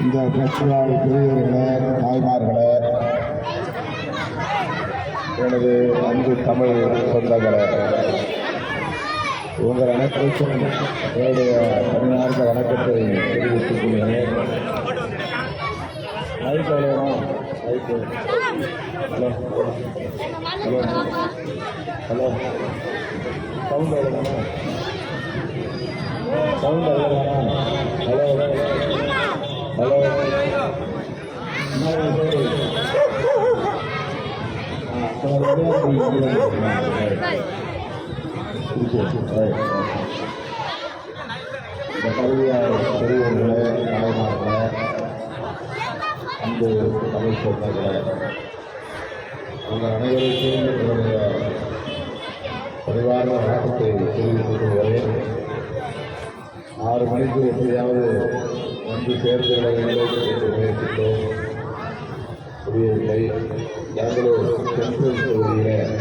இந்த கட்சியால் பெரியவர்களே தாய்மார்களே எனது அன்பு தமிழ் சொந்தங்களே உங்கள் அனைத்திற்கும் என்னுடைய பணியார்ந்த வணக்கத்தை தெரிவித்துக் கொள்கிறேன். மைக் அவ்வளோதான் மைக்கு ஹலோ ஹலோ ஹலோ சவுண்ட் அவ்வளோதானா சவுண்ட் அவ்வளோதானா அன்பு தமிழ் சொந்தங்களே உங்கள் அனைவருக்கும் என்னுடைய பரிவார வணக்கத்தை தெரிவித்துக் கொள்கிறேன் ஆறு மணிக்கு எப்படியாவது வந்து சேர்ந்து விட வேண்டும் என்று முயற்சித்தோம் புரியவில்லை பெங்களூர் சென்ட்ரல் தொகுதியில்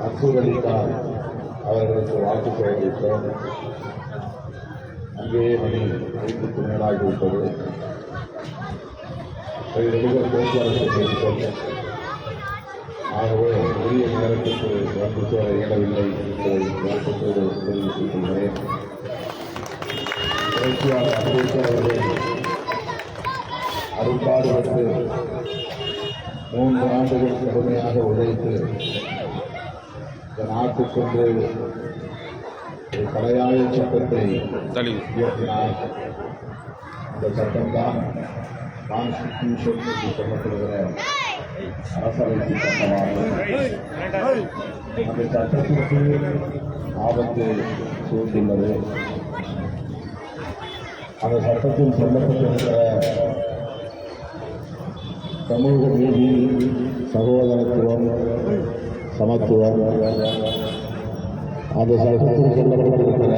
அப்துல் அவர்களுக்கு வாக்கு தெரிவித்தோம் அங்கேயே மணி ஐந்துக்கு மேலாகிவிட்டது நடிகர் போக்குவரத்து பேசிட்டோம் ஆகவே உரிய நேரத்துக்கு வந்து சேர இயலவில்லை என்பதை வருத்தத்தோடு தெரிவித்துக் கொள்கிறேன் புரட்சியாளர் அம்பேத்கர் அவர்கள் அரும்பாடுபட்டு மூன்று ஆண்டுகள் கடுமையாக உழைத்து இந்த நாட்டுக்கொன்று ஒரு தலையாய சட்டத்தை இயற்றினார். இந்த சட்டம்தான் கான்ஸ்டிடியூஷன் என்று சொல்லப்படுகிற அரசமைப்பு சட்டமாகும் அந்த சட்டத்திற்கு ஆபத்து சூழ்ந்துள்ளது அந்த சட்டத்தில் சொல்லப்பட்டிருக்கிற சமூக நீதி சகோதரத்துவம் சமத்துவம் அந்த சட்டத்தில் சொல்லப்பட்டிருக்கிற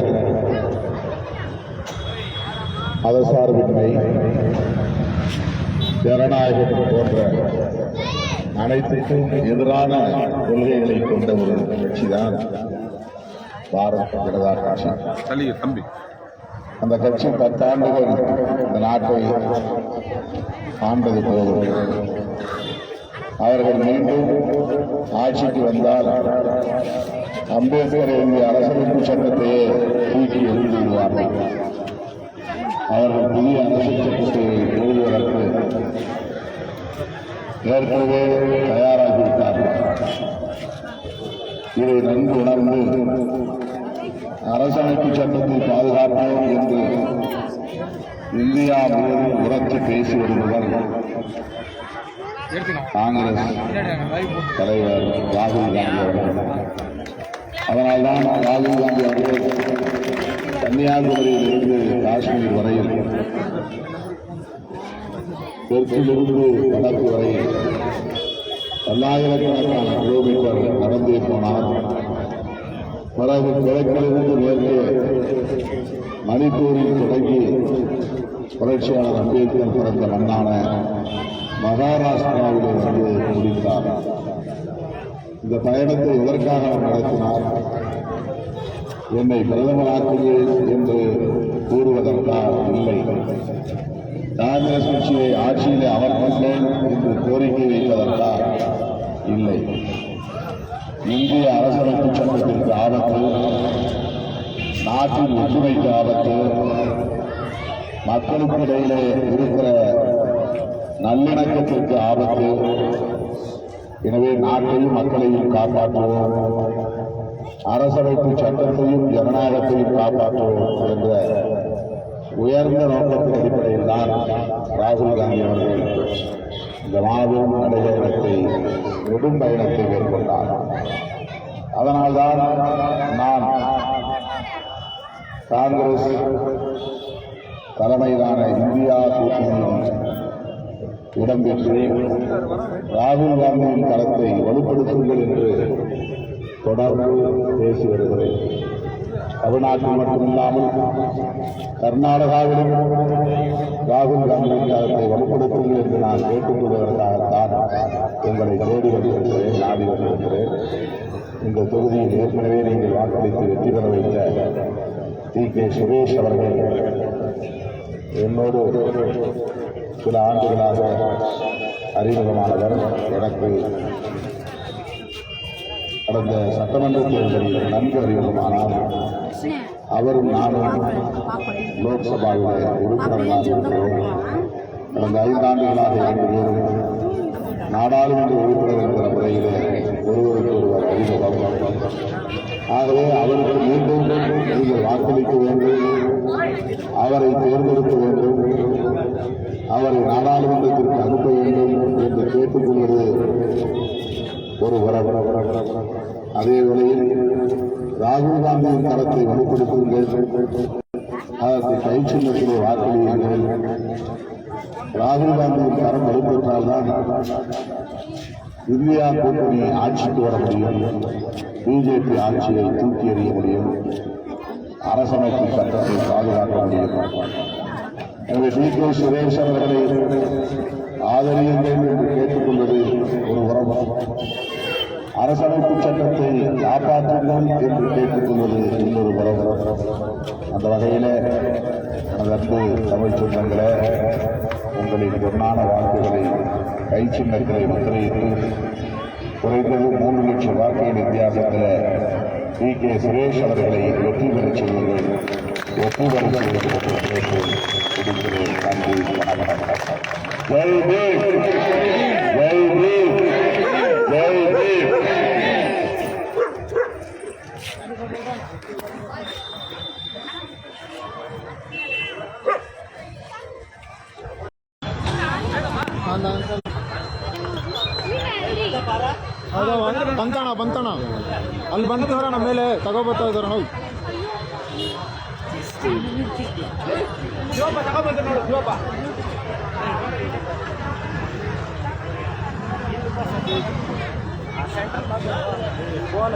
மதசார்பின்மை ஜனநாயகம் போன்ற அனைத்துக்கும் எதிரான கொள்கைகளை கொண்ட ஒரு கட்சிதான் பாரத் ஜனதா கட்சி. தம்பி. அந்த கட்சி பத்தாண்டுகள் இந்த நாட்டை ஆண்டது போதும். அவர்கள் மீண்டும் ஆட்சிக்கு வந்தால் அம்பேத்கர் எழுதிய அரசமைப்பு சட்டத்தையே தூக்கி எறிந்து விடுவார்கள். அவர்கள் புதிய அரசியல் சட்டத்தை எழுதுவதற்கு ஏற்கனவே தயாராகிவிட்டார்கள் இதை நன்கு உணர்ந்து அரசமைப்பு சட்டத்தை பாதுகாப்போம் என்று இந்தியா முழுவதும் உரத்து பேசி வருபவர் காங்கிரஸ் தலைவர் ராகுல் காந்தி அவர்கள். அதனால்தான் ராகுல் காந்தி அவர்கள் கன்னியாகுமரியிலிருந்து காஷ்மீர் வரையில் தெற்கிலிருந்து வடக்கு வரை பல்லாயிரக்கணக்கான கிலோமீட்டர் நடந்தே போனார் பிறகு கிழக்கிலிருந்து மேற்கே மணிப்பூரில் தொடங்கி புரட்சியாளர் அம்பேத்கர் பிறந்த மண்ணான மகாராஷ்டிராவிலிருந்து முடித்தார். இந்த பயணத்தை எதற்காக நடத்தினார்? என்னை பிரதமராக்குங்கள் என்று கூறுவதற்கா இல்லை. காங்கிரஸ் கட்சியை ஆட்சியிலே அமர்த்துங்கள் என்று கோரிக்கை வைப்பதற்கா இல்லை. இந்திய அரசமைப்பு சட்டத்திற்கு ஆபத்து நாட்டின் ஒற்றுமைக்கு ஆபத்து மக்களுக்கு இடையிலே இருக்கிற நல்லிணக்கத்திற்கு ஆபத்து. எனவே நாட்டையும் மக்களையும் காப்பாற்றுவோம். அரசமைப்பு சட்டத்தையும் ஜனநாயகத்தையும் காப்பாற்றுவோம் என்ற உயர்ந்த நோக்கத்தின் அடிப்படையில் தான் ராகுல் காந்தி அவர்கள் இந்த மாபெரும் நடைபயணத்தை நெடும் பயணத்தை மேற்கொண்டார். அதனால்தான் நான் காங்கிரஸ் தலைமையிலான இந்தியா கூட்டணியில் இடம்பெற்று ராகுல் காந்தியின் தளத்தை வலுப்படுத்துங்கள் என்று தொடர்ந்து பேசி வருகிறேன். தமிழ்நாட்டில் மட்டுமில்லாமல் கர்நாடகாவிலும் ராகுல் காந்தி களத்தை வலுப்படுத்துங்கள் என்று நான் கேட்டுக்கொள்வதற்காகத்தான் எங்களை தேடி வருகிறேன் நாடி வருகிறேன் இந்த தொகுதியில் ஏற்கனவே நீங்கள் வாக்களித்து வெற்றி பெற வைத்த டி. கே. சுரேஷ் அவர்கள் என்னோடு சில ஆண்டுகளாக அறிமுகமானவர். எனக்கு கடந்த சட்டமன்ற தேர்தலில் நன்கு அறிமுகமானார். அவரும் நானும் லோக்சபாவில் உறுப்பினர்களாக இருக்கிறோம் கடந்த ஐந்தாண்டுகளாக இரண்டு பேரும் நாடாளுமன்ற உறுப்பினர் என்கிற முறையில் ஒருவருக்கு ஒருவர் அறிமுகம். ஆகவே அவருக்கு மீண்டும் நீங்கள் வாக்களிக்க வேண்டும். அவரை தேர்ந்தெடுக்க வேண்டும். அவரை நாடாளுமன்றத்திற்கு அனுப்ப வேண்டும் என்று கேட்டுக்கொள்வது ஒரு உறவு. அதே வேளையில் ராகுல் காந்தியின் தரத்தை வலுப்படுத்துங்கள் அதற்கு கை சின்னத்திலே வாக்களியுங்கள். ராகுல் காந்தியின் தரம் வலுப்பெற்றால்தான் இந்தியா கூட்டணி ஆட்சிக்கு வர முடியும். பிஜேபி ஆட்சியை தூக்கி எறிய முடியும். அரசமைப்பு சட்டத்தை பாதுகாக்க முடியும். எனவே டி கே சுரேஷ் அவர்களை ஆதரியுங்கள் என்று கேட்டுக்கொள்வது ஒரு உறவு. அரசமைப்பு சட்டத்தை காப்பாற்றுங்கள் என்று கேட்டுக்கொள்வது இன்னொரு உறவு அந்த வகையில் எனது தமிழ் சொந்தங்களே உங்களின் பொன்னான வாக்குகளை கை சின்னங்களை முத்திரையிட்டு குறைந்தது மூன்று லட்சம் வாக்குகள் வித்தியாசத்தில் டி கே. சுரேஷ் அவர்களை வெற்றி பெறச் செய்வீர்கள் ஒப்புதல் செய்வது என்று கேட்டு விடுக்கிறேன் நன்றி. வணக்கம். ಬಂತಣ ಬಂತಣ ಅಲ್ಲಿ ಬಂತವ್ರ ನಮ್ಮ ಮೇಲೆ ತಗೋಬರ್ತಾ ಇದಾರ ಹೋಗಿ और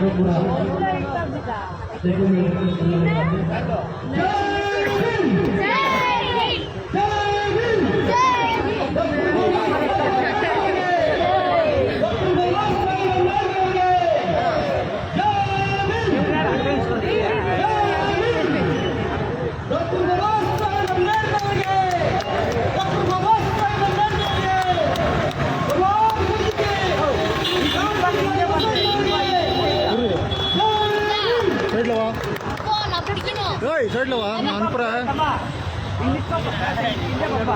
누구라 내금을 했던 분이 있는데 ವಿಡಿಯೋ